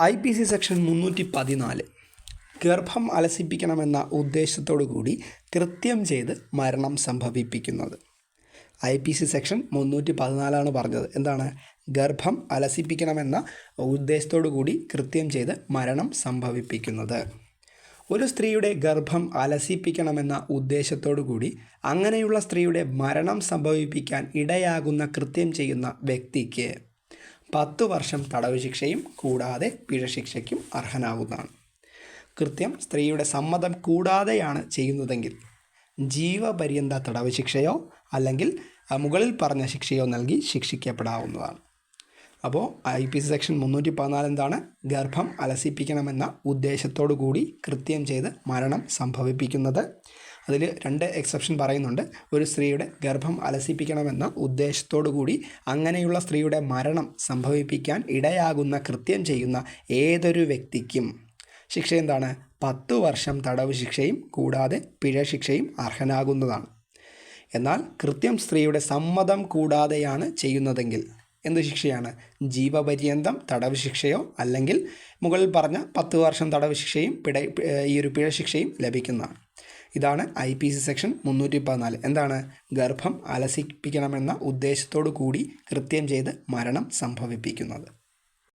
I P C section മുന്നൂറ്റി പതിനാല് ഗർഭം അലസിപ്പിക്കണമെന്ന ഉദ്ദേശത്തോടു കൂടി കൃത്യം ചെയ്ത് മരണം സംഭവിപ്പിക്കുന്നത്. ഐ പി സി സെക്ഷൻ മുന്നൂറ്റി പതിനാലാണ് പറഞ്ഞത്. എന്താണ്? ഗർഭം അലസിപ്പിക്കണമെന്ന ഉദ്ദേശത്തോടു കൂടി കൃത്യം ചെയ്ത് മരണം സംഭവിപ്പിക്കുന്നത്. ഒരു സ്ത്രീയുടെ ഗർഭം അലസിപ്പിക്കണമെന്ന ഉദ്ദേശത്തോടു കൂടി അങ്ങനെയുള്ള സ്ത്രീയുടെ മരണം സംഭവിപ്പിക്കാൻ ഇടയാകുന്ന കൃത്യം ചെയ്യുന്ന വ്യക്തിക്ക് പത്തു വർഷം തടവ് ശിക്ഷയും കൂടാതെ പിഴശിക്ഷയ്ക്കും അർഹനാകുന്നതാണ് കൃത്യം സ്ത്രീയുടെ സമ്മതം കൂടാതെയാണ് ചെയ്യുന്നതെങ്കിൽ ജീവപര്യന്ത തടവ് ശിക്ഷയോ അല്ലെങ്കിൽ മുകളിൽ പറഞ്ഞ ശിക്ഷയോ നൽകി ശിക്ഷിക്കപ്പെടാവുന്നതാണ്. അപ്പോൾ ഐ പി സി സെക്ഷൻ മുന്നൂറ്റി പതിനാല് എന്താണ്? ഗർഭം അലസിപ്പിക്കണമെന്ന ഉദ്ദേശത്തോടു കൂടി കൃത്യം ചെയ്ത് മരണം സംഭവിപ്പിക്കുന്നത്. അതിൽ രണ്ട് എക്സെപ്ഷൻ പറയുന്നുണ്ട്. ഒരു സ്ത്രീയുടെ ഗർഭം അലസിപ്പിക്കണമെന്ന ഉദ്ദേശത്തോടു കൂടി അങ്ങനെയുള്ള സ്ത്രീയുടെ മരണം സംഭവിപ്പിക്കാൻ ഇടയാകുന്ന കൃത്യം ചെയ്യുന്ന ഏതൊരു വ്യക്തിക്കും ശിക്ഷ എന്താണ്? പത്തു വർഷം തടവ് ശിക്ഷയും കൂടാതെ പിഴ ശിക്ഷയും അർഹനാകുന്നതാണ്. എന്നാൽ കൃത്യം സ്ത്രീയുടെ സമ്മതം കൂടാതെയാണ് ചെയ്യുന്നതെങ്കിൽ എന്ത് ശിക്ഷയാണ്? ജീവപര്യന്തം തടവ് ശിക്ഷയോ? അല്ലെങ്കിൽ മുകളിൽ പറഞ്ഞ പത്ത് വർഷം തടവ് ശിക്ഷയും പിഴ ഈ ഒരു പിഴ ശിക്ഷയും ലഭിക്കുന്നതാണ് ഇതാണ് ഐ പി സി സെക്ഷൻ മുന്നൂറ്റി പതിനാല് എന്താണ്? ഗർഭം അലസിപ്പിക്കണമെന്ന ഉദ്ദേശത്തോടു കൂടി കൃത്യം ചെയ്ത് മരണം സംഭവിപ്പിക്കുന്നത്.